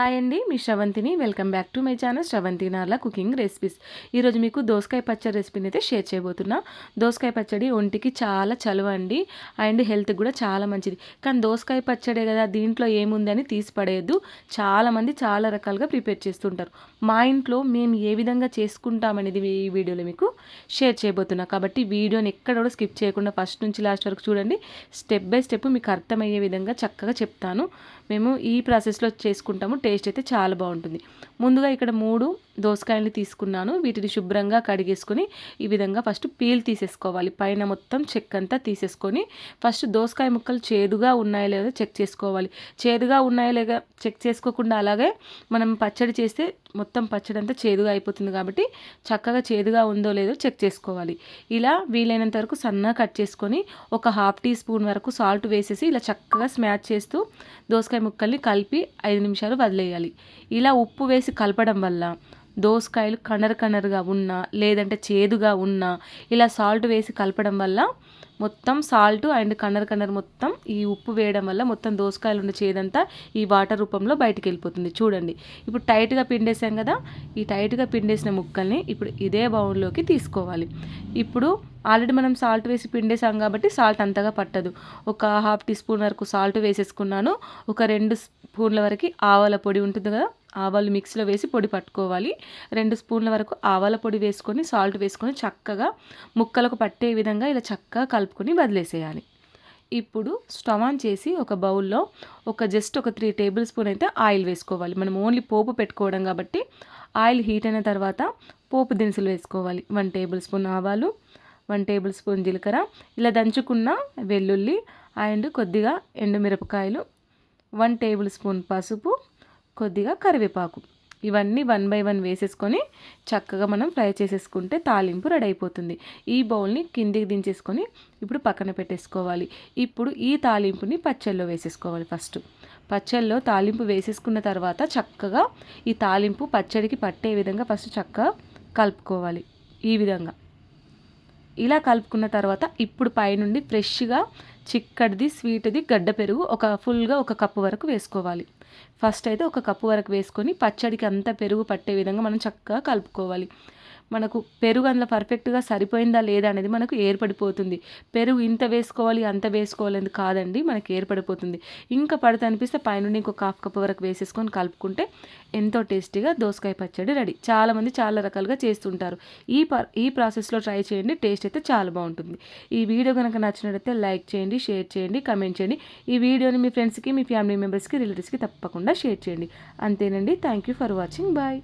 Hi అండి మీ శ్రవంతిని. Welcome back to my channel Sravanthi Narla cooking recipes. ఈరోజు మీకు దోసకాయ పచ్చడి రెసిపీని అయితే షేర్ చేయబోతున్నా. దోసకాయ పచ్చడి ఒంటికి చాలా చలువ అండి అండ్ హెల్త్కి కూడా చాలా మంచిది. కానీ దోసకాయ పచ్చడే కదా దీంట్లో ఏముందని తీసి పడేయద్దు. చాలామంది చాలా రకాలుగా ప్రిపేర్ చేస్తుంటారు. మా ఇంట్లో మేము ఏ విధంగా చేసుకుంటామనేది ఈ వీడియోలో మీకు షేర్ చేయబోతున్నా. కాబట్టి వీడియోని ఎక్కడ కూడా స్కిప్ చేయకుండా ఫస్ట్ నుంచి లాస్ట్ వరకు చూడండి. స్టెప్ బై స్టెప్ మీకు అర్థమయ్యే విధంగా చక్కగా చెప్తాను. మేము ఈ ప్రాసెస్లో చేసుకుంటాము. టేస్ట్ అయితే చాలా బాగుంటుంది. ముందుగా ఇక్కడ మూడు దోసకాయలు తీసుకున్నాను. వీటిని శుభ్రంగా కడిగేసుకొని ఈ విధంగా ఫస్ట్ పీల్ తీసేసుకోవాలి. పైన మొత్తం చెక్క అంతా తీసేసుకొని ఫస్ట్ దోసకాయ ముక్కలు చేదుగా ఉన్నాయో లేదో చెక్ చేసుకోవాలి. చేదుగా ఉన్నాయో లేదో చెక్ చేసుకోకుండా అలాగే మనం పచ్చడి చేస్తే మొత్తం పచ్చడి అంతా చేదుగా అయిపోతుంది కాబట్టి చక్కగా చేదుగా ఉందో లేదో చెక్ చేసుకోవాలి. ఇలా వీలైనంత వరకు సన్నగా కట్ చేసుకొని ఒక హాఫ్ టీ స్పూన్ వరకు సాల్ట్ వేసేసి ఇలా చక్కగా స్మాచ్ చేస్తూ దోసకాయ ముక్కల్ని కలిపి ఐదు నిమిషాలు వదిలేయాలి. ఇలా ఉప్పు వేసి కలపడం వల్ల దోసకాయలు కనర్ కనర్గా ఉన్నా లేదంటే చేదుగా ఉన్నా ఇలా సాల్ట్ వేసి కలపడం వల్ల మొత్తం సాల్ట్ అండ్ కన్నర్ కన్నర్ మొత్తం ఈ ఉప్పు వేయడం వల్ల మొత్తం దోసకాయలు ఉన్న చేదంతా ఈ వాటర్ రూపంలో బయటికి వెళ్ళిపోతుంది. చూడండి. ఇప్పుడు టైట్గా పిండేసాం కదా? ఈ టైట్గా పిండేసిన ముక్కల్ని ఇప్పుడు ఇదే బౌల్లోకి తీసుకోవాలి. ఇప్పుడు ఆల్రెడీ మనం సాల్ట్ వేసి పిండేసాం కాబట్టి సాల్ట్ అంతగా పట్టదు. ఒక హాఫ్ టీ స్పూన్ వరకు సాల్ట్ వేసేసుకున్నాను. ఒక రెండు స్పూన్ల వరకు ఆవాల పొడి ఉంటుంది కదా? ఆవాలు మిక్సీలో వేసి పొడి పట్టుకోవాలి. రెండు స్పూన్ల వరకు ఆవాల పొడి వేసుకొని సాల్ట్ వేసుకొని చక్కగా ముక్కలకు పట్టే విధంగా ఇలా చక్కగా కలుపుకొని వదిలేసేయాలి. ఇప్పుడు స్టవ్ ఆన్ చేసి ఒక బౌల్లో ఒక జస్ట్ ఒక త్రీ టేబుల్ స్పూన్ అయితే ఆయిల్ వేసుకోవాలి. మనం ఓన్లీ పోపు పెట్టుకోవడం కాబట్టి ఆయిల్ హీట్ అయిన తర్వాత పోపు దినుసులు వేసుకోవాలి. వన్ టేబుల్ స్పూన్ ఆవాలు వన్ టేబుల్ స్పూన్ జీలకర్ర. ఇలా దంచుకున్న వెల్లుల్లి అండ్ కొద్దిగా ఎండుమిరపకాయలు వన్ టేబుల్ స్పూన్ పసుపు కొద్దిగా కరివేపాకు. ఇవన్నీ వన్ బై వన్ వేసేసుకొని చక్కగా మనం ఫ్రై చేసేసుకుంటే తాలింపు రెడీ అయిపోతుంది. ఈ బౌల్ని కిందికి దించేసుకొని ఇప్పుడు పక్కన పెట్టేసుకోవాలి. ఇప్పుడు ఈ తాలింపుని పచ్చళ్ళలో వేసేసుకోవాలి ఫస్ట్. పచ్చళ్ళలో తాలింపు వేసేసుకున్న తర్వాత చక్కగా ఈ తాలింపు పచ్చడికి పట్టే విధంగా ఫస్ట్ చక్కగా కలుపుకోవాలి. ఈ విధంగా. ఇలా కలుపుకున్న తర్వాత ఇప్పుడు పైనుండి ఫ్రెష్గా చిక్కడిది స్వీట్ది గడ్డ పెరుగు ఒక ఫుల్గా ఒక కప్పు వరకు వేసుకోవాలి. ఫస్ట్ అయితే ఒక కప్పు వరకు వేసుకొని పచ్చడికి అంతా పెరుగు పట్టే విధంగా మనం చక్కగా కలుపుకోవాలి. మనకు పెరుగు అందులో పర్ఫెక్ట్గా సరిపోయిందా లేదా అనేది మనకు ఏర్పడిపోతుంది. పెరుగు ఇంత వేసుకోవాలి అంత వేసుకోవాలి కాదండి మనకి ఏర్పడిపోతుంది. ఇంకా పడితే అనిపిస్తే పైనుండి ఇంకొక హాఫ్ కప్ వరకు వేసేసుకొని కలుపుకుంటే ఎంతో టేస్టీగా దోసకాయ పచ్చడి రెడీ. చాలామంది చాలా రకాలుగా చేస్తుంటారు. ఈ ఈ ప్రాసెస్లో ట్రై చేయండి టేస్ట్ అయితే చాలా బాగుంటుంది. ఈ వీడియో కనుక నచ్చినట్లయితే లైక్ చేయండి షేర్ చేయండి కమెంట్ చేయండి. ఈ వీడియోని మీ ఫ్రెండ్స్కి మీ ఫ్యామిలీ మెంబర్స్కి రిలేటివ్స్కి తప్పకుండా షేర్ చేయండి. అంతేనండి. Thank you for watching bye